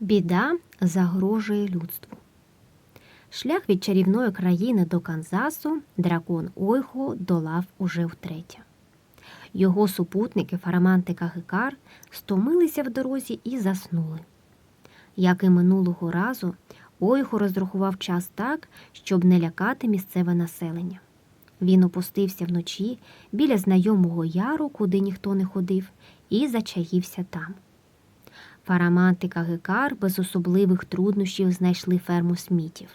Біда загрожує людству. Шлях від чарівної країни до Канзасу дракон Ойхо долав уже втретє. Його супутники Фарамант і Кагикар стомилися в дорозі і заснули. Як і минулого разу, Ойхо розрахував час так, щоб не лякати місцеве населення. Він опустився вночі біля знайомого яру, куди ніхто не ходив, і зачаївся там. Фарамант і Кагикар без особливих труднощів знайшли ферму смітів.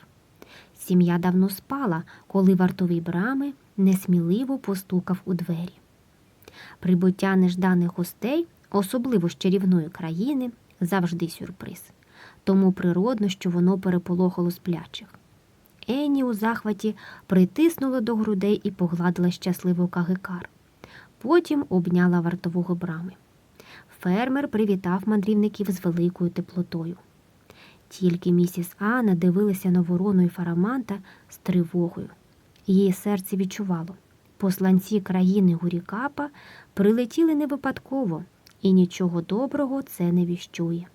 Сім'я давно спала, коли вартовий брами несміливо постукав у двері. Прибуття нежданих гостей, особливо з чарівної країни, завжди сюрприз. Тому природно, що воно переполохало сплячих. Ені у захваті притиснула до грудей і погладила щасливо Кагикар. Потім обняла вартового брами. Фермер привітав мандрівників з великою теплотою. Тільки місіс Анна дивилася на ворону і фараманта з тривогою. Її серце відчувало. Посланці країни Гурікапа прилетіли не випадково, і нічого доброго це не віщує.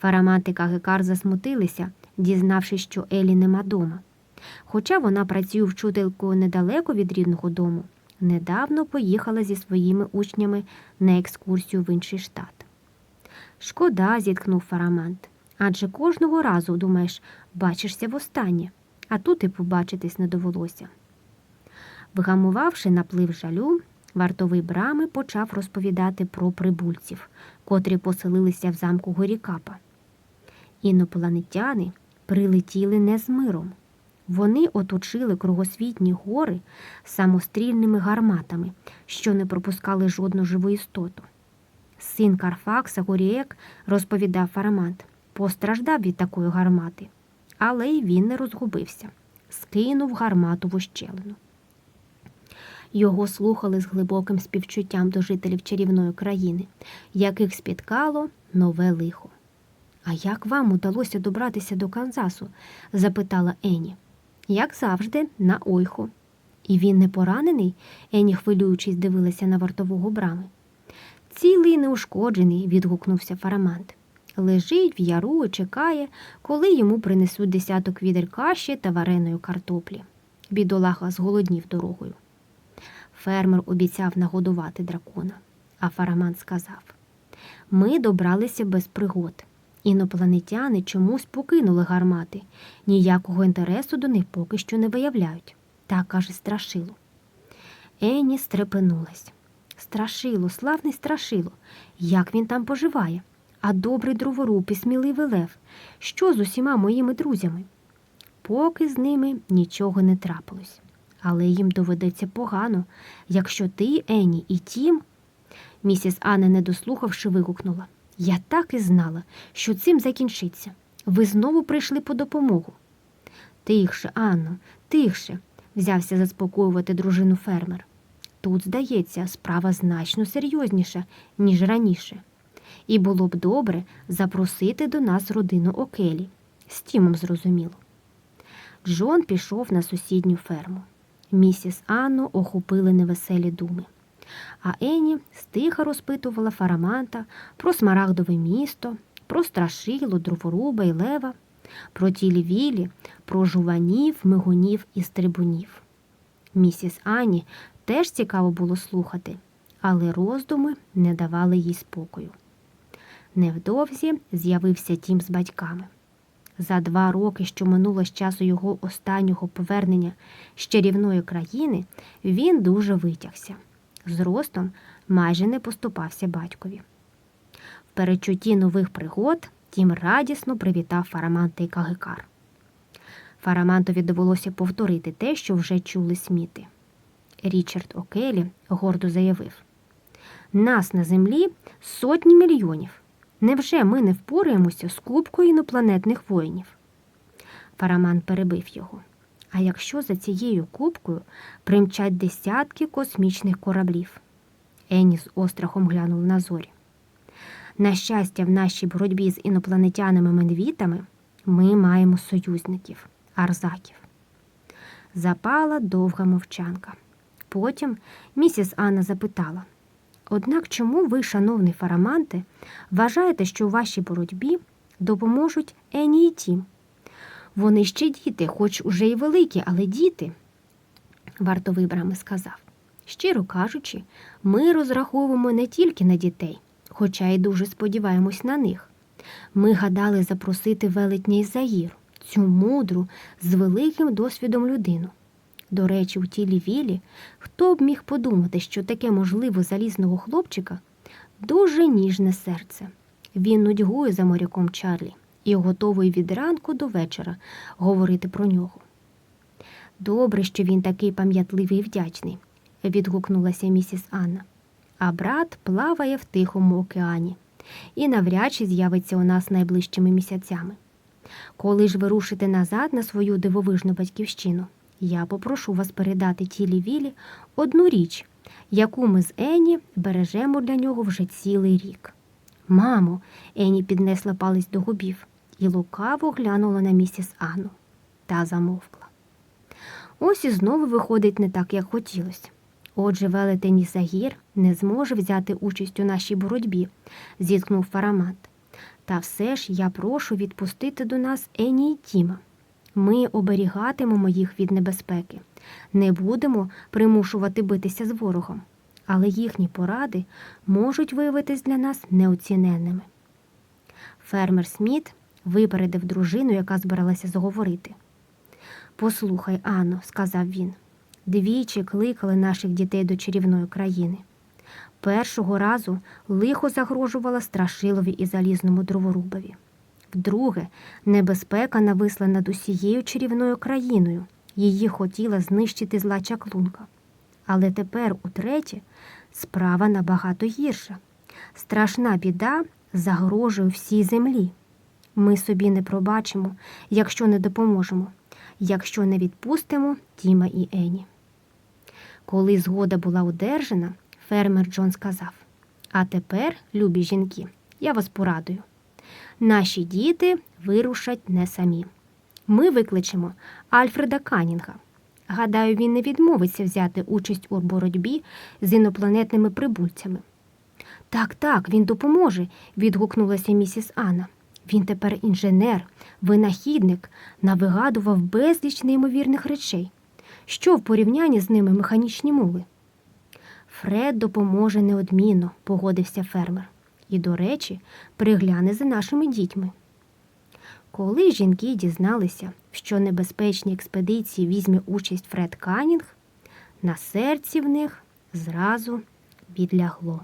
Фарамант і Кагикар засмутилися, дізнавшись, що Елі нема дома. Хоча вона працює вчителькою недалеко від рідного дому, недавно поїхала зі своїми учнями на екскурсію в інший штат. Шкода, зіткнув Фарамант. Адже кожного разу, думаєш, бачишся востаннє, а тут і побачитись не довелося. Вгамувавши наплив жалю, вартовий брами почав розповідати про прибульців, котрі поселилися в замку Горікапа. Інопланетяни прилетіли не з миром. Вони оточили кругосвітні гори самострільними гарматами, що не пропускали жодну живу істоту. Син Карфакса Горіек, розповідав Фарамант, постраждав від такої гармати, але й він не розгубився, скинув гармату в ущелину. Його слухали з глибоким співчуттям до жителів чарівної країни, яких спіткало нове лихо. А як вам удалося добратися до Канзасу? запитала Ені. Як завжди, на ойху. І він не поранений? Ені, хвилюючись, дивилася на вартового брами. Цілий неушкоджений, відгукнувся Фарамант. Лежить в яру і чекає, коли йому принесуть десяток відер каші та вареної картоплі. Бідолаха зголоднів дорогою. Фермер обіцяв нагодувати дракона, а Фарамант сказав: Ми добралися без пригод. Інопланетяни чомусь покинули гармати, ніякого інтересу до них поки що не виявляють. Так каже страшило. Ені стрепенулась. Страшило, славний страшило. Як він там поживає? А добрий дроворуб і сміливий лев. Що з усіма моїми друзями? Поки з ними нічого не трапилось. Але їм доведеться погано, якщо ти, Ені, і тім. Місіс Анна, не дослухавши, вигукнула. Я так і знала, що цим закінчиться. Ви знову прийшли по допомогу. Тихше, Анно, тихше, взявся заспокоювати дружину фермер. Тут, здається, справа значно серйозніша, ніж раніше. І було б добре запросити до нас родину Окелі. З Тімом зрозуміло. Джон пішов на сусідню ферму. Місіс Анну охопили невеселі думи. А Ені стиха розпитувала Фараманта про смарагдове місто, про страшило, дроворуба і лева, про тілі вілі, про жуванів, мигунів і стрибунів. Місіс Ані теж цікаво було слухати, але роздуми не давали їй спокою. Невдовзі з'явився тім з батьками. За два роки, що минуло з часу його останнього повернення з чарівної країни, він дуже витягся. Зростом майже не поступався батькові. В перечутті нових пригод тім радісно привітав Фараманта і Кагикар. Фарамантові довелося повторити те, що вже чули сміти. Річард Окелі гордо заявив: Нас на землі сотні мільйонів. Невже ми не впораємося з кубкою інопланетних воїнів? Фараман перебив його. А якщо за цією кубкою примчать десятки космічних кораблів? Ені з острахом глянув на зорі. На щастя, в нашій боротьбі з інопланетянами-медвітами ми маємо союзників, арзаків. Запала довга мовчанка. Потім місіс Анна запитала. Однак чому ви, шановний Фараманте, вважаєте, що у вашій боротьбі допоможуть Ені і Тім. Вони ще діти, хоч уже й великі, але діти, вартовий брами сказав. Щиро кажучи, ми розраховуємо не тільки на дітей, хоча й дуже сподіваємось на них. Ми гадали запросити велетня із Заїр, цю мудру, з великим досвідом людину. До речі, у тілі Вілі, хто б міг подумати, що таке можливо залізного хлопчика дуже ніжне серце. Він нудьгує за моряком Чарлі і готовий від ранку до вечора говорити про нього. Добре, що він такий пам'ятливий і вдячний, відгукнулася місіс Анна. А брат плаває в Тихому океані і навряд чи з'явиться у нас найближчими місяцями. Коли ж ви рушите назад на свою дивовижну батьківщину, я попрошу вас передати тілі Вілі одну річ, яку ми з Ені бережемо для нього вже цілий рік. Мамо, Ені піднесла палець до губів і лукаво глянула на місіс Анну та замовкла. Ось і знову виходить не так, як хотілося. Отже, велетень Ісагір не зможе взяти участь у нашій боротьбі, зіткнув Фарамат. Та все ж я прошу відпустити до нас Ені й Тіма. Ми оберігатимемо їх від небезпеки, не будемо примушувати битися з ворогом, але їхні поради можуть виявитись для нас неоціненними. Фермер Сміт випередив дружину, яка збиралася заговорити. Послухай, Анно, сказав він, двічі кликали наших дітей до чарівної країни. Першого разу лихо загрожувала страшилові і залізному дроворубові. Вдруге, небезпека нависла над усією чарівною країною. Її хотіла знищити зла чаклунка. Але тепер, утретє, справа набагато гірша. Страшна біда загрожує всій землі. Ми собі не пробачимо, якщо не допоможемо, якщо не відпустимо Тіма і Ені. Коли згода була одержана, фермер Джон сказав: А тепер, любі жінки, я вас порадую. Наші діти вирушать не самі. Ми викличемо Альфреда Канінга. Гадаю, він не відмовиться взяти участь у боротьбі з інопланетними прибульцями. Так, так, він допоможе, відгукнулася місіс Анна. Він тепер інженер, винахідник, навигадував безліч неймовірних речей. Що в порівнянні з ними механічні мули? Фред допоможе неодмінно, погодився фермер. І, до речі, пригляне за нашими дітьми. Коли жінки дізналися, що в небезпечній експедиції візьме участь Фред Канінг, на серці в них зразу відлягло.